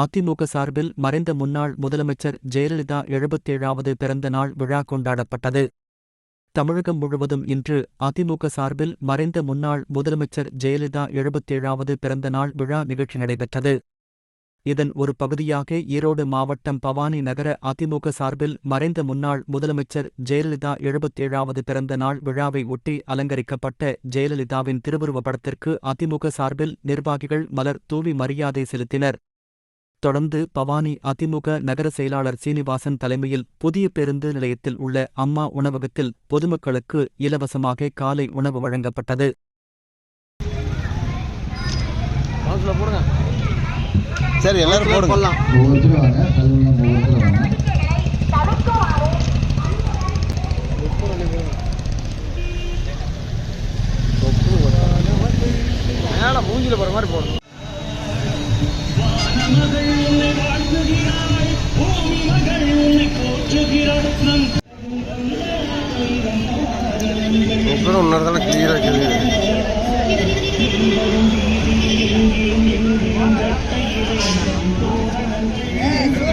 அதிமுக சார்பில் மறைந்த முன்னாள் முதலமைச்சர் ஜெயலலிதா எழுபத்தேழாவது பிறந்த நாள் விழா கொண்டாடப்பட்டது. தமிழகம் முழுவதும் இன்று அதிமுக சார்பில் மறைந்த முன்னாள் முதலமைச்சர் ஜெயலலிதா எழுபத்தேழாவது பிறந்த நாள் விழா நிகழ்ச்சி நடைபெற்றது. இதன் ஒரு பகுதியாக ஈரோடு மாவட்டம் பவானி நகர அதிமுக சார்பில் மறைந்த முன்னாள் முதலமைச்சர் ஜெயலலிதா எழுபத்தேழாவது பிறந்த நாள் விழாவை ஒட்டி அலங்கரிக்கப்பட்ட ஜெயலலிதாவின் திருவுருவப் படத்திற்கு அதிமுக சார்பில் நிர்வாகிகள் மலர் தூவி மரியாதை செலுத்தினர். தொடர்ந்து பவானி அதிமுக நகர செயலாளர் சீனிவாசன் தலைமையில் புதிய பேருந்து நிலையத்தில் உள்ள அம்மா உணவகத்தில் பொதுமக்களுக்கு இலவசமாக காலை உணவு வழங்கப்பட்டது. போடுங்க. சரி எல்லாரும் போடுங்க. போடலாம். ஒவ்வொருத்தரும் வாங்க பதினொன்று ஒவ்வொருத்தரும் வாங்க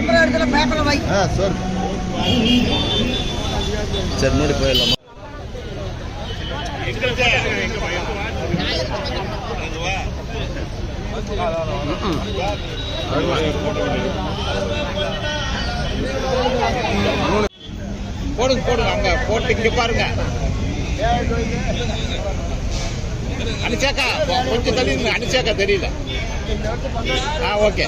மேல மூஞ்சில போற மாதிரி ஆ சார் சரி முன்னாடி போடுங்க போடுங்க அங்க போட்டு இங்க பாருங்க. அனுச்சாக்கா கொஞ்சம் தள்ளி அனுச்சாக்கா தெரியல. ஆ ஓகே.